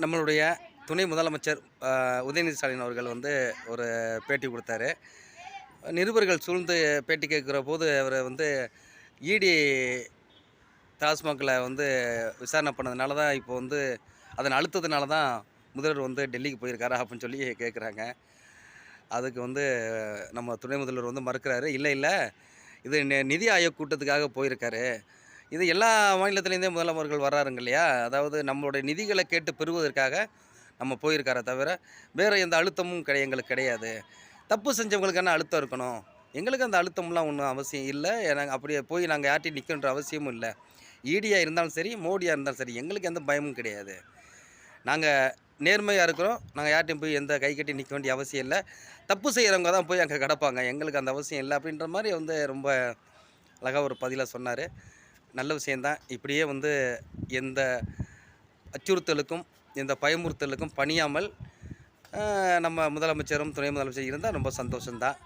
நம்மளுடைய துணை முதலமைச்சர் உதயநிதி ஸ்டாலின் அவர்கள் வந்து ஒரு பேட்டி கொடுத்தாரு. நிருபர்கள் சூழ்ந்து பேட்டி கேட்குற போது அவர் வந்து இடி டாஸ்மாகில் வந்து விசாரணை பண்ணதுனால தான் இப்போ வந்து அதன் அழுத்ததுனால தான் முதல்வர் வந்து டெல்லிக்கு போயிருக்காரா அப்படின்னு சொல்லி கேட்குறாங்க. அதுக்கு வந்து நம்ம துணை முதல்வர் வந்து மறுக்கிறாரு. இல்லை இல்லை இது நி- நிதி ஆயோக் கூட்டத்துக்காக போயிருக்காரு. இது எல்லா மாநிலத்திலேருந்தே முதலமைச்சர்கள் வர்றாருங்க இல்லையா அதாவது நம்மளுடைய நிதிகளை கேட்டு பெறுவதற்காக நம்ம போயிருக்காரே தவிர வேறு எந்த அழுத்தமும் கிடை எங்களுக்கு கிடையாது. தப்பு செஞ்சவங்களுக்கு என்ன அழுத்தம் இருக்கணும்? எங்களுக்கு அந்த அழுத்தம்லாம் ஒன்றும் அவசியம் இல்லை. நாங்கள் அப்படியே போய் நாங்கள் யார்ட்டையும் நிற்கன்ற அவசியமும் இல்லை. ஈடியாக இருந்தாலும் சரி மோடியாக இருந்தாலும் சரி எங்களுக்கு எந்த பயமும் கிடையாது. நாங்கள் நேர்மையாக இருக்கிறோம். நாங்கள் யார்ட்டையும் போய் எந்த கை கட்டி நிற்க வேண்டிய அவசியம் இல்லை. தப்பு செய்கிறவங்க தான் போய் அங்கே கிடப்பாங்க. எங்களுக்கு அந்த அவசியம் இல்லை அப்படின்ற மாதிரி வந்து ரொம்ப அழகாக ஒரு பதிலாக சொன்னார். நல்ல விஷயந்தான். இப்படியே வந்து எந்த அச்சுறுத்தலுக்கும் எந்த பயமுறுத்தலுக்கும் பணியாமல் நம்ம முதலமைச்சரும் துணை முதலமைச்சர் இருந்தால் ரொம்ப சந்தோஷந்தான்.